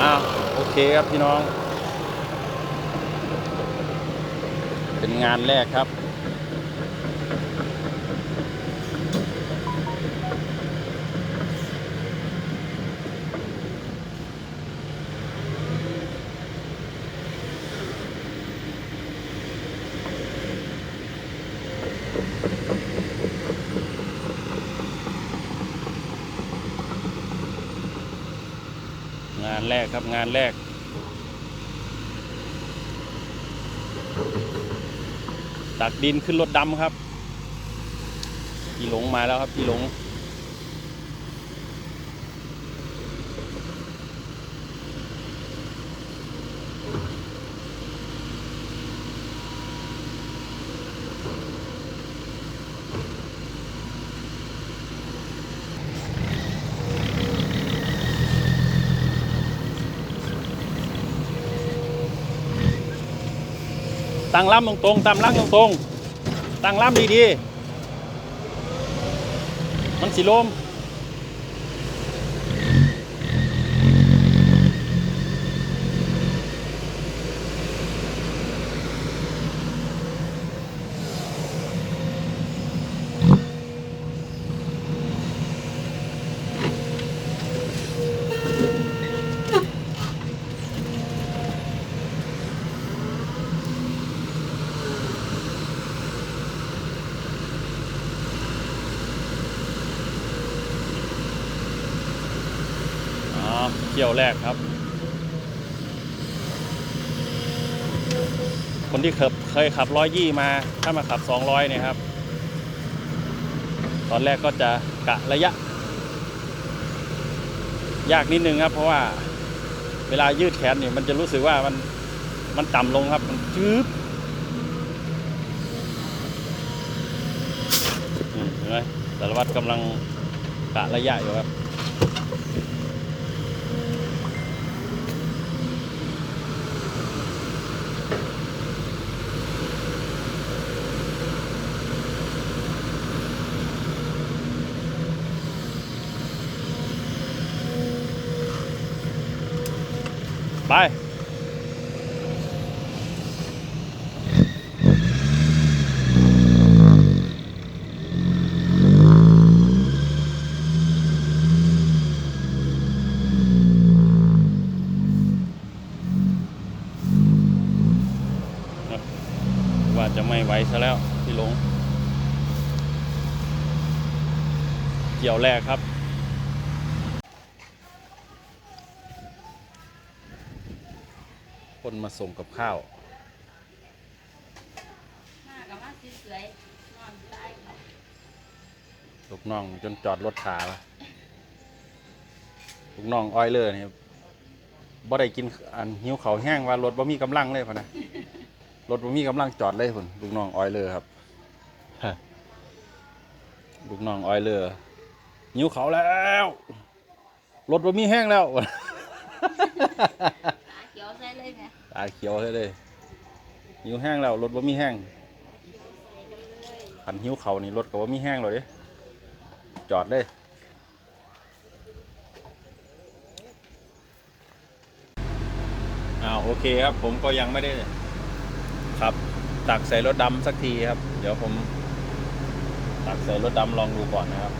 อ้าวโอเคครับพี่น้อง เป็นงานแรกครับ แรกครับงานแรก ตักดินขึ้นรถดำครับพี่หลงมาแล้วครับพี่หลง ตั้งล่ำตรงๆตั้งล่ำตรงๆตั้งล่ำดีๆ มันสิลม อ๋อเที่ยวแรกครับ คนที่เคยเคยขับร้อยยี่มาถ้ามาขับสองร้อยเนี่ยครับ ตอนแรกก็จะกะระยะ ยากนิดนึงครับ เพราะว่าเวลายืดแขนเนี่ยมันจะรู้สึกว่ามันมันต่ำลงครับ มันจืบอืมเห็นไหมสารวัตรกำลังกะระยะอยู่ครับ ไป ว่าจะไม่ไหวซะแล้ว พี่ลง เกี่ยวแรกครับ คนมาส่งกับข้าว มากับมาสวยๆนอนตายเขาลูกน้องจนจอดรถขาละลูกน้องออยเลอร์นี่บ่ได้กินอันหิวเขาวแห้งว่ารถบ่มีกำลังเลยพะนะ รถบ่มีกำลังจอดเลยพุ่นลูกน้องออยเลอร์ครับฮะลูกน้องออยเลอร์หิวเขาวแล้ว รถบ่มีแห้งแล้วตาเขียวใส่ เลยแม่ตาเขียวให้เลยหิวแห้งแล้วรถบ่มีแห้งขันหิวเขานี่รถก็บ่มีแห้งเลยดิจอดเลยอ้าวโอเคครับ ผมก็ยังไม่ได้ครับ ตักใส่รถดำสักทีครับ เดี๋ยวผม ตักใส่รถดำลองดูก่อนนะครับ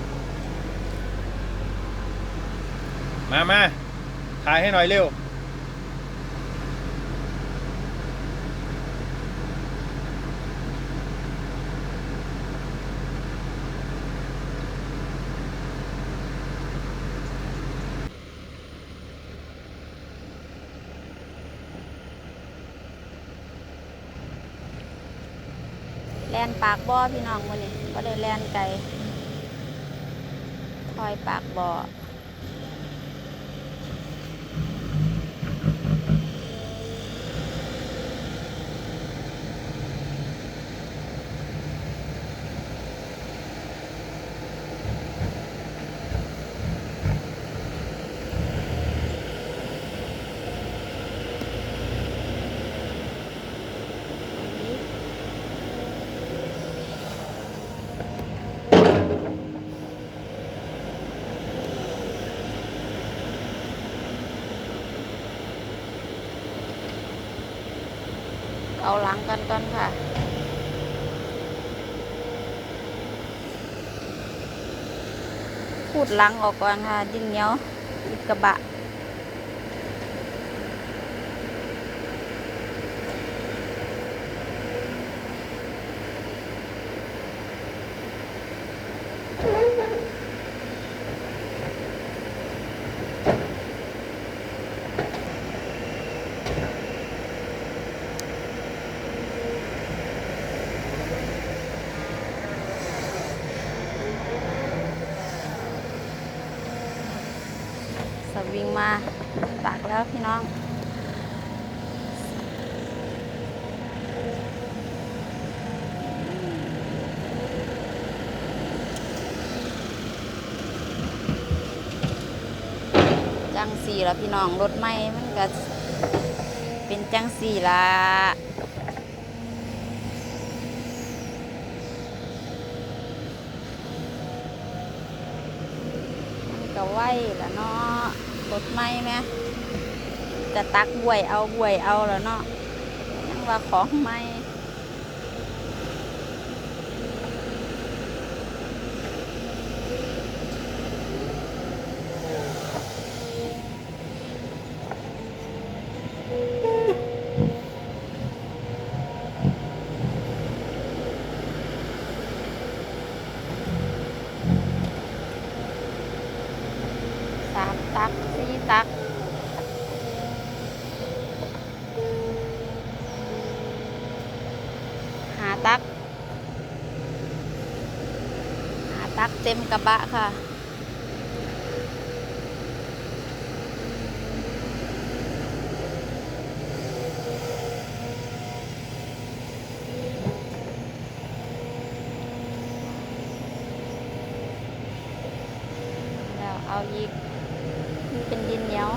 มามาถ่ายให้หน่อยเร็วากบ่อพี่น้องวันนี้ก็ได้แล่นไกลคอยปากบ่อาหลังกันก่อนค่ะพูดหลังออกก่อนค่ะ ดินเหนียวอิฐกระบะ ส วิงมาตักแล้วพี่น้องจังสี่ละพี่น้องรถไม่มันก็เป็นจังสี่ละก็ไหวละเนาะ รถไม่ไหมจะตักบวยเอาบวยเอาแล้วเนาะยังว่าของไม่ สามตักสี่ตัก หา ตัก หาตักเต็มกระบะค่ะ แล้วเอาอีกนี่เป็นดินเหนียว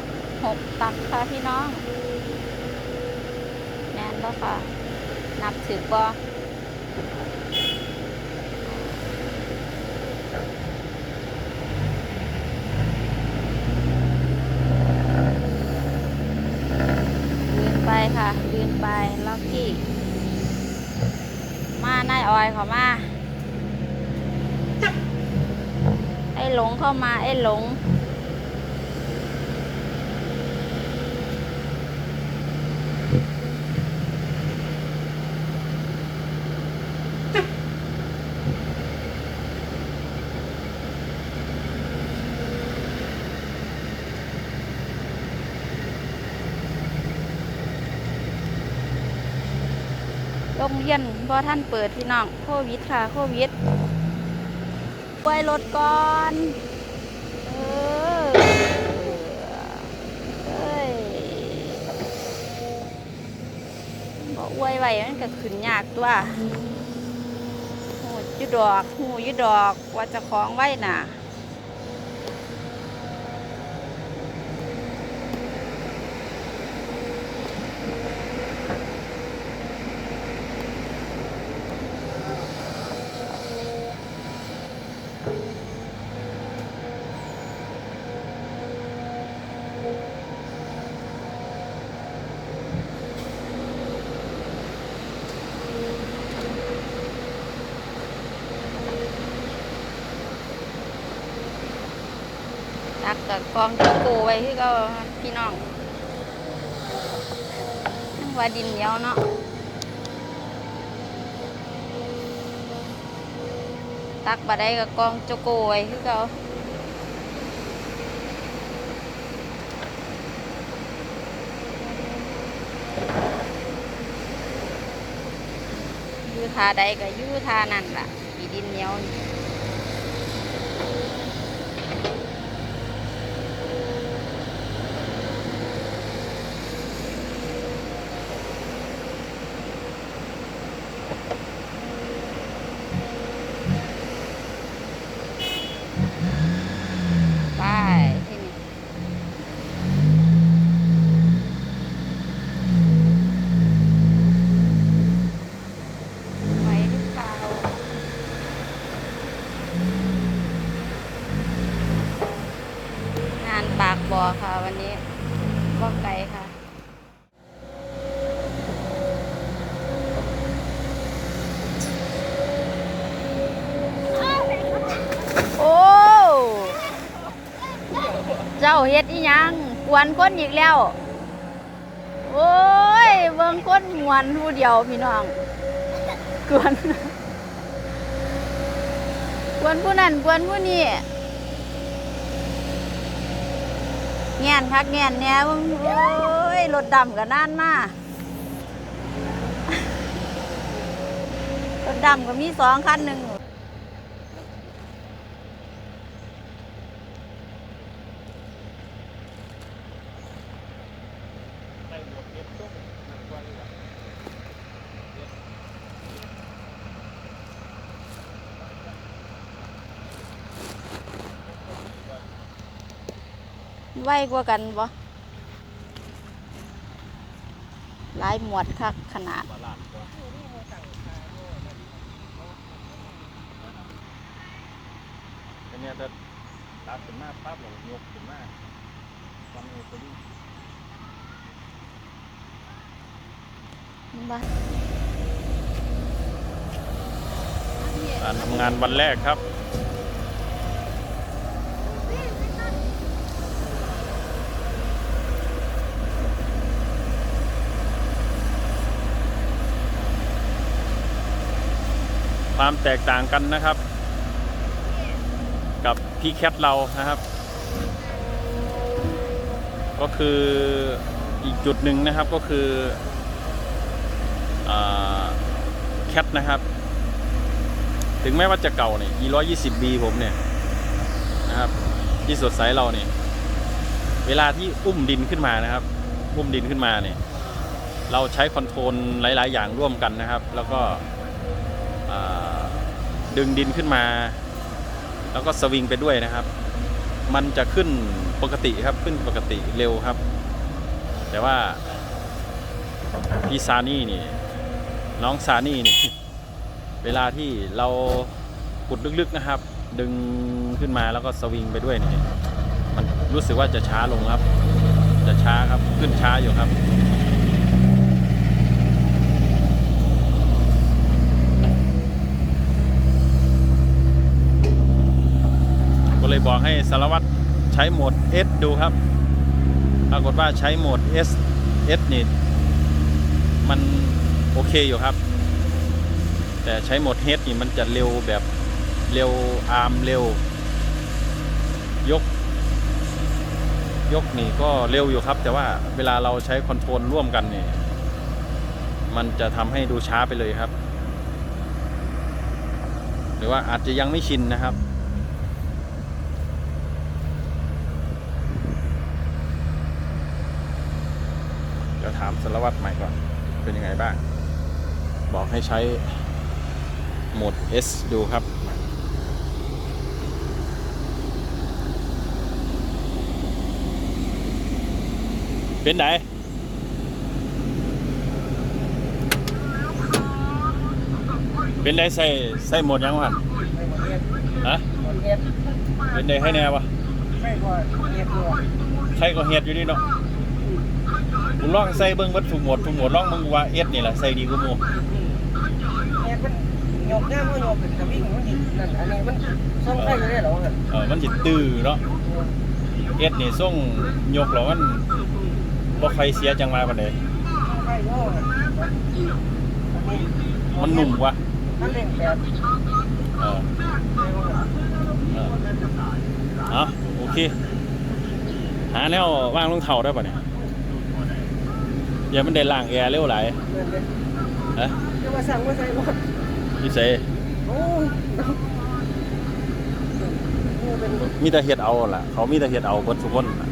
หกตักค่ะพี่น้อง แน่นแล้วค่ะ นับถือบ่ยืนไปค่ะ ยืนไปล็อกกี้ มานาย ออยเขามา ไอ้หลงเข้ามาไอ้หลง โรงเรียนพอท่านเปิดพี่น้องโควิดค่ะโควิดปล่อยรถก่อนเออเอ้ยบอกอวยไว้มันก็ขึ้นยากตัวหูยุดดอกหูยุดอกว่าจะคล้องไว้น่ะ ตั กับกองตะโกไว้ที่ก็พี่น้องว่าดินเหนียวเนาะตักบาได้กับกองโจโกไว้ที่ก็อยู่ทาใดก็อยู่ทานั่นล่ะดินเหนียวนี่ ไปที่นี่ไหวหรือเปล่างานปากบ่อค่ะวันนี้บ่ไกลค่ะ ดอีหยังก วนคนอีกแล้ว โอ้ย เบิ่งคนมวนผู้เดียวพี่น้องกวนกวนผู้นั้นกวนผู้นี้แงนคักแงนแหน่เบิ่งโอ้ยรถดำก็น่านมารถดำก็มีสองคันหนึ่ง ไวกว่ากันบ่หลายหมวดคักขนาด อันเนี้ยจะตัดขึ้นมาปั๊บเรายกขึ้นมาวันนี้ตัวนี้บ้าการทำงานวันแรกครับ ความแตกต่างกันนะครับ กับพี่แคทเรานะครับ ก็คืออีกจุดหนึ่งนะครับก็คือแคทนะครับ ถึงแม้ว่าจะเก่าเนี่ย E120B ผมเนี่ยนะครับ ที่สดใสเราเนี่ยเวลาที่อุ้มดินขึ้นมานะครับ อุ้มดินขึ้นมาเนี่ยเราใช้คอนโทรลหลาย ๆ อย่างร่วมกันนะครับ แล้วก็อ่า ดึงดินขึ้นมา แล้วก็สวิงไปด้วยนะครับ มันจะขึ้นปกติครับขึ้นปกติเร็วครับ แต่ว่าพี่ซานี่นี่น้องซานี่นี่เวลาที่เราขุดลึกๆนะครับ ดึงขึ้นมาแล้วก็สวิงไปด้วยนี่มันรู้สึกว่าจะช้าลงครับ จะช้าครับขึ้นช้าอยู่ครับ เลยบอกให้สารวัตรใช้โหมด S ดูครับ ปรากฏว่าใช้โหมด S S นี่มันโอเคอยู่ครับ แต่ใช้โหมด H นี่มันจะเร็วแบบเร็วอาร์มเร็ว ยก ยกนี่ก็เร็วอยู่ครับ แต่ว่าเวลาเราใช้คอนโทรลร่วมกันนี่มันจะทำให้ดูช้าไปเลยครับ หรือว่าอาจจะยังไม่ชินนะครับ เดี๋ยว ถามสารวัตรใหม่ก่อน เป็นยังไงบ้าง บอกให้ใช้โหมด S ดูครับเป็นไหนเป็นได้ใส่ใส่โหมดยังวะฮะเป็นได้ให้แน่วะใครก็เฮ็ดอยู่นี่เนาะ กูลองใส่เบิ่งเบิดทุกโหมดทุกโหมดลองเบิ่งว่า S นี่แหละใส่ดีกว่าหมู่เนี่ยมันโยกแก้มโยกเป็นกระวิ่งมันนั่นอันนี้มันซ่อมไฟอยู่ได้หรอเงินเออมันสิตื้อเนาะ S นี่ส่งยกแล้วมันบ่ใครเสียจังมาปานใดไฟโย่เงินมันหนุ่มกว่ามันเล่งแบบเออเออเอาโอเค หาแนวว่างลงเท้าได้ป่ะเนี่ย อย่ามันได้ล้างแอร์เร็วหลายเงินเลยฮะจะมาสั่งมาใส่หมดพี่เสโอ้ยนี่เป็นมีแต่เฮ็ดเอาล่ะ เขามีแต่เฮ็ดเอาเบิดทุกคนน่ะ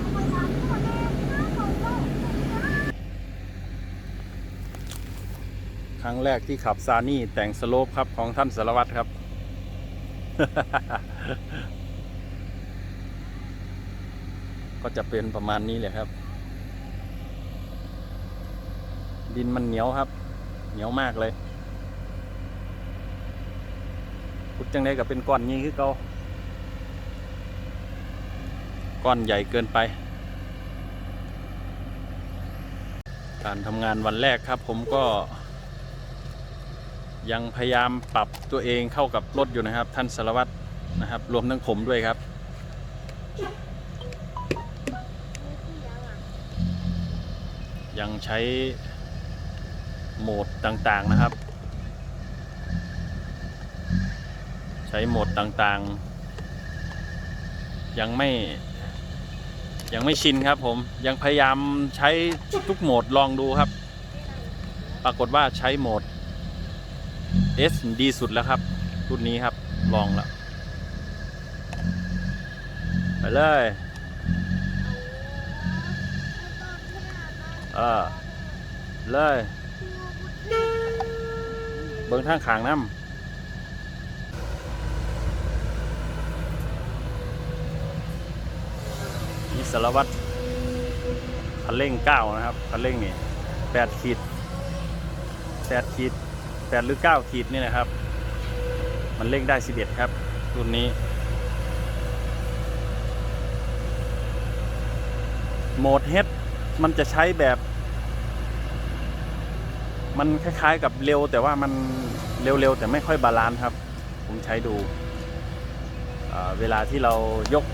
ครั้งแรกที่ขับซานี่แต่งสโลปครับของท่านสารวัตรครับ ก็จะเป็นประมาณนี้เลยครับ ดินมันเหนียวครับ เหนียวมากเลยพุดจังได้กับเป็นก้อนนี้คือเกาก้อนใหญ่เกินไป การทำงานวันแรกครับผมก็ ยังพยายามปรับตัวเองเข้ากับรถอยู่นะครับ ท่านสารวัตรนะครับ รวมทั้งผมด้วยครับยังใช้ โหมดต่างๆนะครับ ใช้โหมดต่างๆ ยังไม่ ยังไม่ชินครับผมยังพยายามใช้ทุกโหมดลองดูครับ ปรากฏว่าใช้โหมด S ดีสุดแล้วครับ รุ่นนี้ครับลองแล้วไปเลยเออเลย เบิ้งทางขางน้ำนี่สารวัตรคันเร่งเก้านะครับคันเร่งนี่แปดขีดแปดขีดแปดหรือเก้าขีดนี่นะครับ มันเร่งได้สิบเอ็ดครับ รุ่นนี้ โหมดเฮดมันจะใช้แบบ มันคล้ายๆกับเร็ว แต่ว่ามันเร็วๆแต่ไม่ค่อยบาลานซ์ครับ ผมใช้ดู เวลาที่เรายก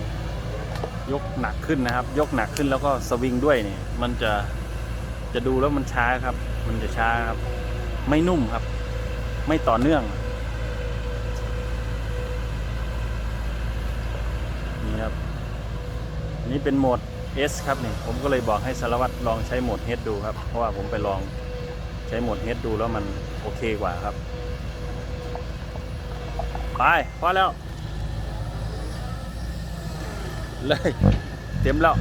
ยกหนักขึ้นนะครับ ยกหนักขึ้นแล้วก็สวิงด้วยนี่มันจะจะดูแล้วมันช้าครับ มันจะช้าครับ ไม่นุ่มครับ ไม่ต่อเนื่องนี่ครับนี่เป็นโหมด S ครับนี่ผมก็เลยบอกให้สารวัตรลองใช้โหมด H ดูครับ เพราะว่าผมไปลอง ใช้หมดเฮดดูแล้วมันโอเคกว่าครับ ไปพอแล้ว เลย เต็มแล้ว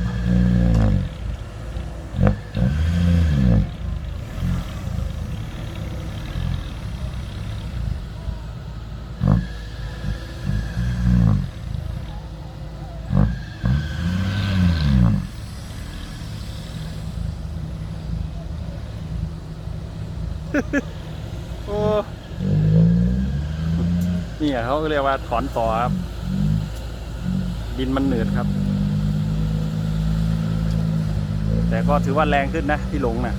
โอ้นี่อะเขาเรียกว่าถอนต่อครับ ดินมันเหนืดครับ แต่ก็ถือว่าแรงขึ้นนะที่หลงนะ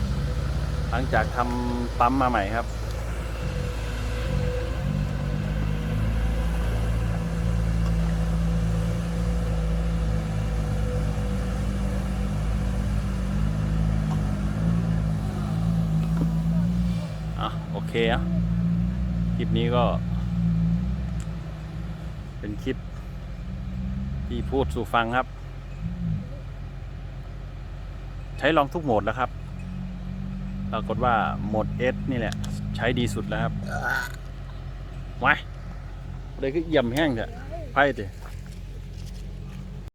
หลังจากทำปั๊มมาใหม่ครับ เคอะคลิปนี้ก็ เป็นคลิป ที่พูดสู่ฟังครับ ใช้ลองทุกโหมดแล้วครับ ปรากฏว่าโหมด S นี่แหละ ใช้ดีสุดแล้วครับไว้เลยคือเยี่ยมแห้งเถอะไพ่เถอะ